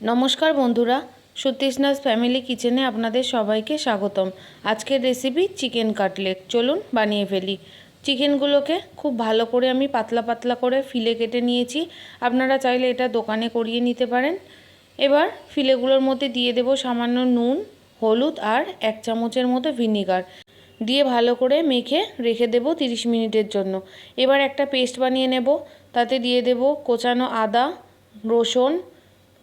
নমস্কার বন্ধুরা সতীশনাথ ফ্যামিলি কিচেনে আপনাদের সবাইকে স্বাগতম। আজকের রেসিপি চিকেন কাটলেট চলুন বানিয়ে ফেলি। চিকেনগুলোকে খুব ভালো করে আমি পাতলা পাতলা করে ফিলে কেটে নিয়েছি। আপনারা চাইলে এটা দোকানে করিয়ে নিতে পারেন। এবার ফিলেগুলোর মধ্যে দিয়ে দেব সামান্য নুন, হলুদ আর এক চামচের মতো ভিনিগার। দিয়ে ভালো করে মেখে রেখে দেব তিরিশ মিনিটের জন্য। এবার একটা পেস্ট বানিয়ে নেব। তাতে দিয়ে দেব কোচানো আদা, রসুন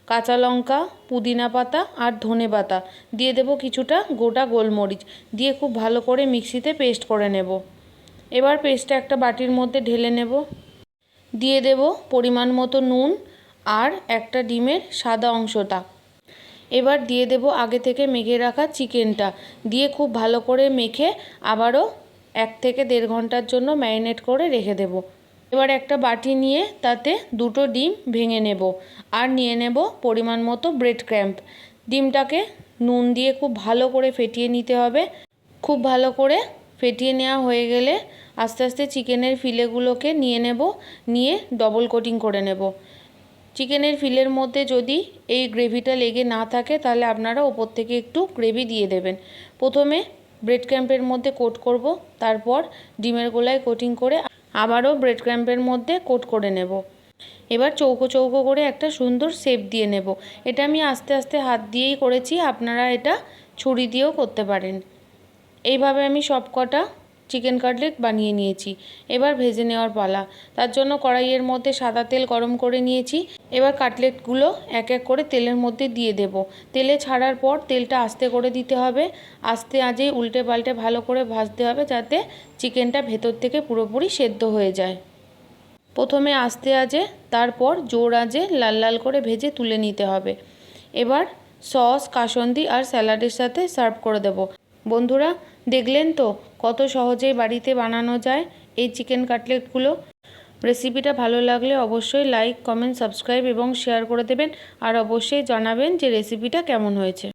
কাঁচা লঙ্কা, পুদিনা পাতা আর ধনে পাতা। দিয়ে দেব কিছুটা গোটা গোলমরিচ। দিয়ে খুব ভালো করে মিক্সিতে পেস্ট করে নেব। এবার পেস্টটা একটা বাটির মধ্যে ঢেলে নেব। দিয়ে দেব পরিমাণ মতো নুন আর একটা ডিমের সাদা অংশটা। এবার দিয়ে দেব আগে থেকে মেখে রাখা চিকেনটা। দিয়ে খুব ভালো করে মেখে আবারও এক থেকে দেড় ঘণ্টার জন্য ম্যারিনেট করে রেখে দেব। এবার একটা বাটি নিয়ে তাতে দুটো ডিম ভেঙে নেব আর নিয়ে নেব পরিমাণ মতো ব্রেড ক্র্যাম্প। ডিমটাকে নুন দিয়ে খুব ভালো করে ফেটিয়ে নিতে হবে। খুব ভালো করে ফেটিয়ে নেওয়া হয়ে গেলে আস্তে আস্তে চিকেনের ফিলেগুলোকে নিয়ে নেব, নিয়ে ডবল কোটিং করে নেব। চিকেনের ফিলের মধ্যে যদি এই গ্রেভিটা লেগে না থাকে তাহলে আপনারা ওপর থেকে একটু গ্রেভি দিয়ে দেবেন। প্রথমে ব্রেড ক্যাম্পের মধ্যে কোট করব, তারপর ডিমের গোলায় কোটিং করে আবারও ব্রেড ক্র্যাম্পের মধ্যে কোট করে নেব। এবার চৌকো চৌকো করে একটা সুন্দর শেপ দিয়ে নেব। এটা আমি আস্তে আস্তে হাত দিয়েই করেছি, আপনারা এটা ছুরি দিয়েও করতে পারেন। এইভাবে আমি সব কটা চিকেন কাটলেট বানিয়ে নিয়েছি। এবার ভেজে নেওয়ার পালা। তার জন্য কড়াইয়ের মধ্যে সাদা তেল গরম করে নিয়েছি। এবার কাটলেটগুলো এক এক করে তেলের মধ্যে দিয়ে দেব। তেলে ছাড়ার পর তেলটা আস্তে করে দিতে হবে। আস্তে আজেই উল্টে পাল্টে ভালো করে ভাজতে হবে যাতে চিকেনটা ভেতর থেকে পুরোপুরি সেদ্ধ হয়ে যায়। প্রথমে আস্তে আজে, তারপর জোর আজে লাল লাল করে ভেজে তুলে নিতে হবে। এবার সস, কাসন্দি আর স্যালাডের সাথে সার্ভ করে দেব। বন্ধুরা, দেখলেন তো কত সহজেই বাড়িতে বানানো যায় এই চিকেন কাটলেটগুলো রেসিপিটা ভালো লাগলে অবশ্যই লাইক কমেন্ট সাবস্ক্রাইব এবং শেয়ার করে দেবেন। আর অবশ্যই জানাবেন যে রেসিপিটা কেমন হয়েছে।